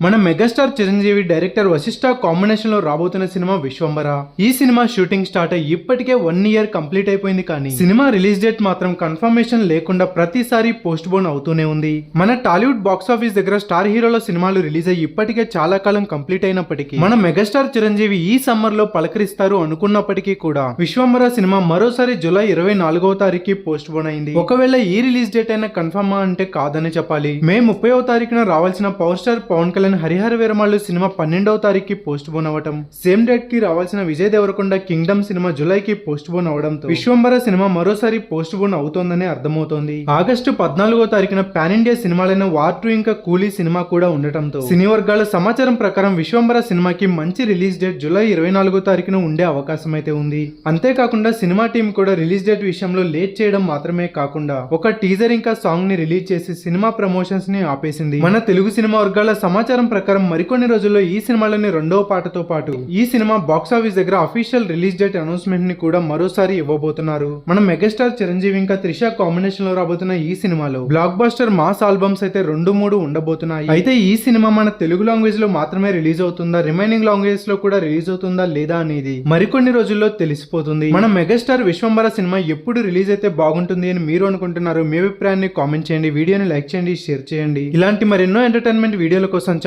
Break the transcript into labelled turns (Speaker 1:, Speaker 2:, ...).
Speaker 1: మన megastar Chiranjeevi director Vashishtha కాంబినేషన్లో రాబోతున్న సినిమా విశ్వంబర ఈ సినిమా షూటింగ్ స్టార్ట్ అయ్యి ఇప్పటికే వన్ ఇయర్ కంప్లీట్ అయిపోయింది కానీ సినిమా రిలీజ్ డేట్ మాత్రం కన్ఫర్మేషన్ లేకుండా ప్రతిసారి పోస్ట్ బోన్ అవుతూనే ఉంది. మన టాలీవుడ్ బాక్స్ ఆఫీస్ దగ్గర స్టార్ హీరోల సినిమాలు రిలీజ్ అయ్యి ఇప్పటికే చాలా కాలం కంప్లీట్ అయినప్పటికీ మన మెగాస్టార్ చిరంజీవి ఈ సమ్మర్లో పలకరిస్తారు అనుకున్నప్పటికీ కూడా విశ్వంబర సినిమా మరోసారి జూలై ఇరవై నాలుగవ తారీఖు పోస్ట్ పోన్ అయింది. ఒకవేళ ఈ రిలీజ్ డేట్ అయినా కన్ఫర్మా అంటే కాదని చెప్పాలి. మే ముప్పైవ తారీఖున రావాల్సిన power star Pavan Kalyan Harihara Veeramallu cinema పన్నెండవ తారీఖుకి పోస్ట్ పోన్ అవ్వటం సేమ్ డేట్కి రావాల్సిన విజయ్ దేవరకొండ కింగ్డమ్ సినిమా జులైకి పోస్ట్ పోన్ అవడంతో విశ్వంబర సినిమా మరోసారి పోస్ట్ పోన్ అవుతోందని అర్థమవుతోంది. ఆగస్టు పద్నాలుగో తారీఖున పాన్ ఇండియా సినిమాలైన వార్ టూ ఇంకా కూలీ సినిమా కూడా ఉండటంతో సినీ వర్గాల సమాచారం ప్రకారం విశ్వంబర సినిమాకి మంచి రిలీజ్ డేట్ జూలై ఇరవై నాలుగో తారీఖున ఉండే అవకాశం అయితే ఉంది. అంతేకాకుండా సినిమా టీం కూడా రిలీజ్ డేట్ విషయంలో లేట్ చేయడం మాత్రమే కాకుండా ఒక టీజర్ ఇంకా సాంగ్ని రిలీజ్ చేసి సినిమా ప్రమోషన్స్ని ఆపేసింది. మన తెలుగు సినిమా వర్గాల సమాచారం ప్రకారం మరికొన్ని రోజుల్లో ఈ సినిమాలోని రెండవ పాటతో పాటు. ఈ సినిమా బాక్స్ ఆఫీస్ దగ్గర అఫీషియల్ రిలీజ్ డేట్ అనౌన్స్మెంట్ని కూడా మరోసారి ఇవ్వబోతున్నారు. మన మెగాస్టార్ చిరంజీవి ఇంకా త్రిష కాంబినేషన్లో రాబోతున్న ఈ సినిమాలో బ్లాక్ బాస్టర్ మాస్ ఆల్బమ్స్ అయితే రెండు మూడు ఉండబోతున్నాయి. అయితే ఈ సినిమా మన తెలుగు లాంగ్వేజ్లో మాత్రమే రిలీజ్ అవుతుందా? రిమైనింగ్ లాంగ్వేజెస్లో కూడా రిలీజ్ అవుతుందా లేదా అనేది మరికొన్ని రోజుల్లో తెలిసిపోతుంది. మన మెగాస్టార్ విశ్వంబర సినిమా ఎప్పుడు రిలీజ్ అయితే బాగుంటుంది అని మీరు అనుకుంటున్నారు మీ అభిప్రాయాన్ని కామెంట్ చేయండి. వీడియోని లైక్ చేయండి షేర్ చేయండి. ఇలాంటి మరెన్నో ఎంటర్టైన్మెంట్ వీడియోల కోసం